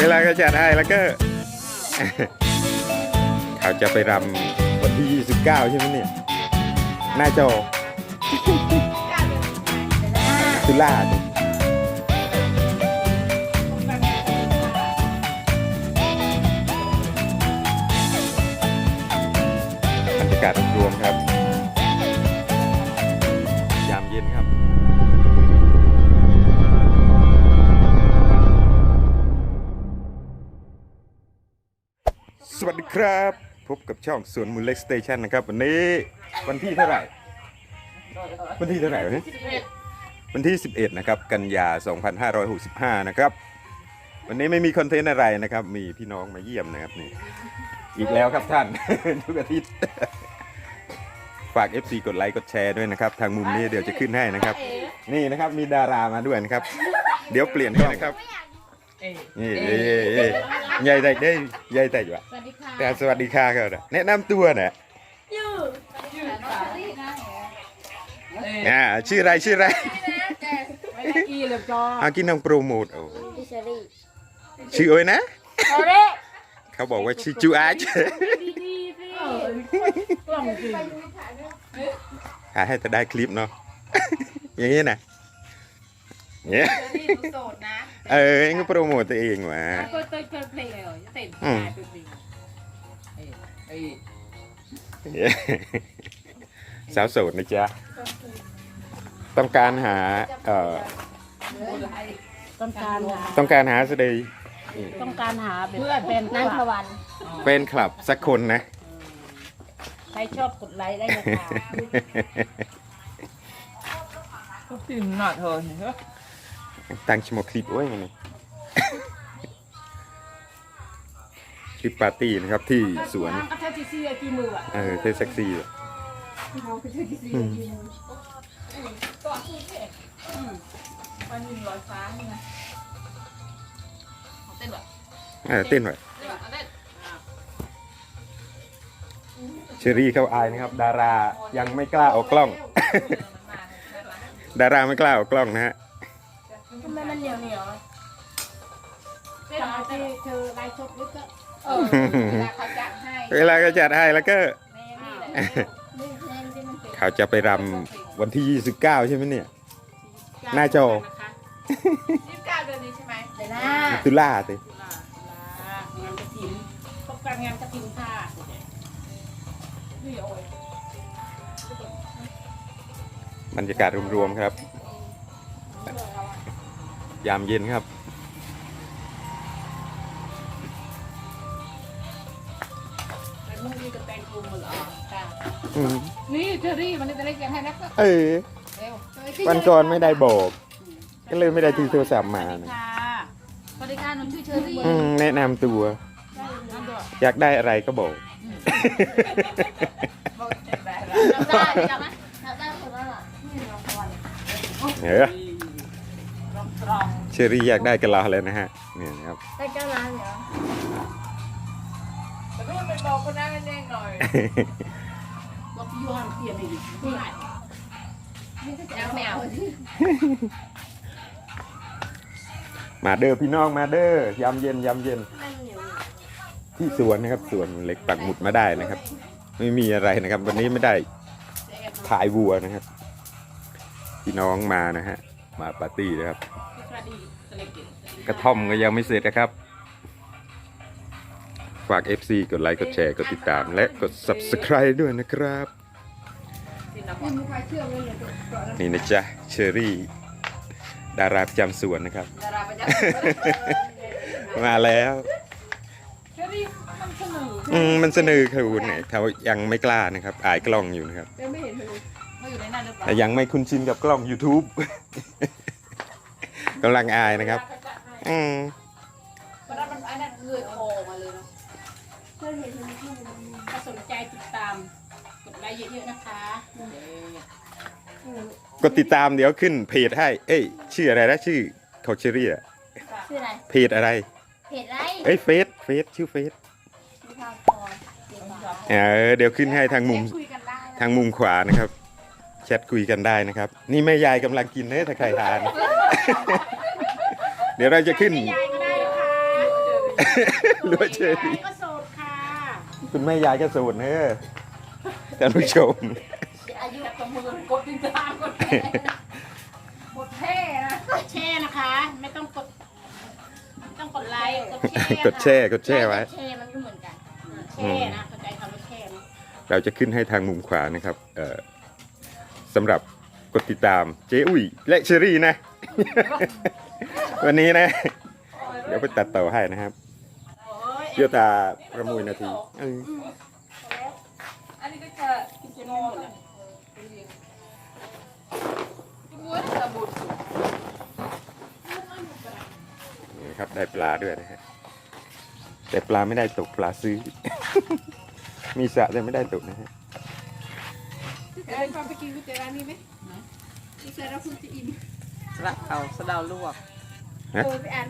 เวลาเขาจัดให้แล้วก็ เขาจะไปรำวันที่ 29 ใช่ไหมเนี่ย หน้าจอตุลาดิบรรยากาศรวมๆครับ ยามเย็นครับ ครับ พบกับช่องสวนมูลเล็กสเตชันนะครับ วันนี้วันที่เท่าไหร่ วันที่เท่าไหร่วะเนี่ยวันที่ 11 นะครับ กันยา 2565 นะครับ วันนี้ไม่มีคอนเทนต์อะไรนะครับ มีพี่น้องมาเยี่ยมนะครับนี่ อีกแล้วครับท่าน ทุกอาทิตย์ ฝาก FC กดไลค์กดแชร์ด้วยนะครับ ทางมุมนี้เดี๋ยวจะขึ้นให้นะครับ นี่นะครับมีดารามาด้วยนะครับ เดี๋ยวเปลี่ยนให้นะครับ นี่เอ้ยเอ้ยใหญ่ได้ได้ใหญ่ได้อยู่อะสวัสดีค่ะแต่สวัสดีค่ะครับแนะนำตัวหน่อยยืดยืดค่ะอ่าชื่ออะไรชื่ออะไรไม่ได้กีเลยจออากินน้องโปรโมทโอ้พิชรี่ชื่อโอ้ยนะเอาเด้เขาบอกว่าชื่อจูอาจดีดีสิกล่องจริงหาให้แต่ได้คลิปเนาะอย่างนี้นะเนี่ยดีโสดนะ เออเองก็โปรโมทตัวเองว่ะก็เต้นเต้นเพลงเลยเหรอจะเต้นอืมเป็นเพลงสาวโสดนะจ๊ะต้องการหาเอ่อต้องการหาต้องการหาสเดย์ต้องการหาเพื่อนเป็นนันทวันเป็นคลับสักคนนะ ใครชอบกดไลค์ได้เลยค่ะก็ติ่มหนักเธอเห็นไหม ตั้งชื่อมาคลิปไว้ไงนี่คลิปปาร์ตี้นะครับที่สวนก็เท่าที่ซีกี่มืออะเออเทเซ็กซี่อะอืมมันมีรอยฟ้าใช่ไหมเต้นแบบเออเต้นหน่อยเต้นแบบเต้นเชอรี่เขาอายนะครับ ดารายังไม่กล้าออกกล้อง ดาราไม่กล้าออกกล้องนะฮะทำไมมัน เหนียวเหนียวเต้นเอาที่เธอไลฟ์สดด้วยก็เออเวลาเขาจัดให้เวลาเขาจัดให้แล้วก็ ในนี่แหละนี่เพลงที่มันเป็นเขาจะไปรำวันที่ 29 ใช่ไหมเนี่ย หน้าจอ ยี่สิบเก้าเดือนนี้ใช่ไหมเดี๋ยวนะตุลาติตุลาตุลางานกระถิ่นพบกันงานกระถิ่นค่ะนี่โอ้ยบรรยากาศรวมๆครับ ยามเย็นครับไปมุ่งนี่กับแตงกลุ่มเหรอค่ะอืมนี่เชอรี่มันจะเล็กยังให้นักก็เออ เร็ววันก่อนไม่ได้บอก ก็เลยไม่ได้ถือโทรศัพท์มาสวัสดีนะค่ะสวัสดีค่ะหนูชื่อเชอรี่อืมแนะนำตัว นั่นด้วยอยากได้อะไรก็บอกจำได้จำไหมจำได้คนนั้นอะนี่นันทวันเออ รองรองเชอรี่อยากได้กันเราเลยนะฮะเนี่ยนะครับ ได้เจ้าร้านเหรอแต่นู่นไปบอกคนนั้นเองหน่อยบอกพี่ยูฮันเปลี่ยนเลยดิไม่ได้แล้วแมวมาเด้อพี่น้องมาเด้อยามเย็นยามเย็นมันเหนียวที่สวนนะครับสวนเล็กปักหมุดมาได้นะครับ ไม่มีอะไรนะครับ วันนี้ไม่ได้ถ่ายวัวนะครับ พี่น้องมานะฮะมาปาร์ตี้นะครับสวัสดีสเล กิกระท่อมก็ยังไม่เสร็จนะครับ ฝาก FC กดไลค์กดแชร์กดติดตาม และกด Subscribe ด้วยนะครับ นี่นะจ๊ะเชอรี่ ดาราประจำสวนนะครับดาราประจมาแล้วำเชอรี่มันเสนออืมมันเสนอคือเนี่ยเขายังไม่กล้านะครับ อายกล้องอยู่นะครับเขาอยู่ในนั้นหรือเปล่าแต่ยังไม่คุ้นชินกับกล้อง YouTube กำลังอายนะครับ อืมเพราะนั้นมันไอ้นั่นเงยคอมาเลยเนาะเคยเห็นมันที่มันถ้าสนใจติดตามกดไลค์เยอะๆนะคะกดติดตามเดี๋ยวขึ้นเพจให้ เอ้ยชื่ออะไรนะชื่อเขาเชอรี่อะชื่ออะไรเพจอะไรเพจไรเอ้ยเฟซเฟซชื่อเฟซมีทางพรเดี๋ยวมาเออเดี๋ยวขึ้นให้ทางมุม คุยกันได้นะ ทางมุมขวานะครับ แชทคุยกันได้นะครับ นี่แม่ยายกำลังกินเนอะถ้าใครทาน เดี๋ยวเราจะขึ้น ยายก็ได้นะคะหรือว่าเชอรี่ ก็โสดค่ะ คุณแม่ยายก็โสดเนอะท่านผู้ชม อายุแต่มือกดติดตามกดแชร์กดแช่นะกดแช่นะคะ ไม่ต้องกดไม่ต้องกดไลค์ กดแชร์กดแช่กดแช่ไว้ แช่มันก็เหมือนกันแช่นะเข้าใจคำว่าแช่ไหมเราจะขึ้นให้ทางมุมขวานะครับ เอ่อสำหรับกดติดตามเจ๊อุ้ยและเชอรี่นะ วันนี้นะ เดี๋ยวไปตัดต่อให้นะครับโอ้ยเดี๋ยวตาประมุยนาทีเอออันนี้ก็จะกินจนหมดเลยม้วนสมุดนี่นะครับได้ปลาด้วยนะฮะแต่ปลาไม่ได้ตกปลาซื้อ มีสระแต่ไม่ได้ตกนะฮะเดินความไปกินก๋วยเตี๋ยวร้านนี้ไหมก๋วยเตี๋ยวเราคุณจะอิ่ม สะเอาสะเดาลวกฮะ โอ้ยพี่อัน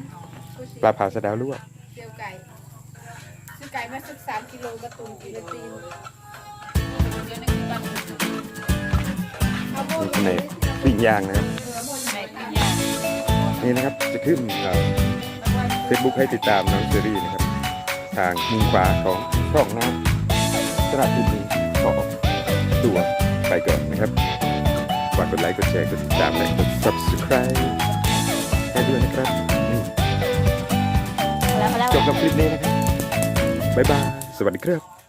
ก๋วยปลาเผาสะเดาวลวกเตี๋ยวไก่ซื้อไก่มาสักสามกิโลกระตุนกิโลตีนเดี๋ยวนึกถึงกันเอาโบข้างในปิ้งย่างนะครับไหนปิ้งย่างนี่นะครับจะขึ้นเฟซบุ๊กให้ติดตามน้องเชอรี่นะครับ ทางมุมขวาของช่องนะครับสำหรับคลิปนี้ขอตัวไปก่อนนะครับ ฝากกดไลค์ กดแชร์ กดติดตาม และกด subscribe ให้ด้วยนะครับนี่แล้วมาแล้ว จบกับคลิปนี้นะครับ บ๊ายบาย สวัสดีครับ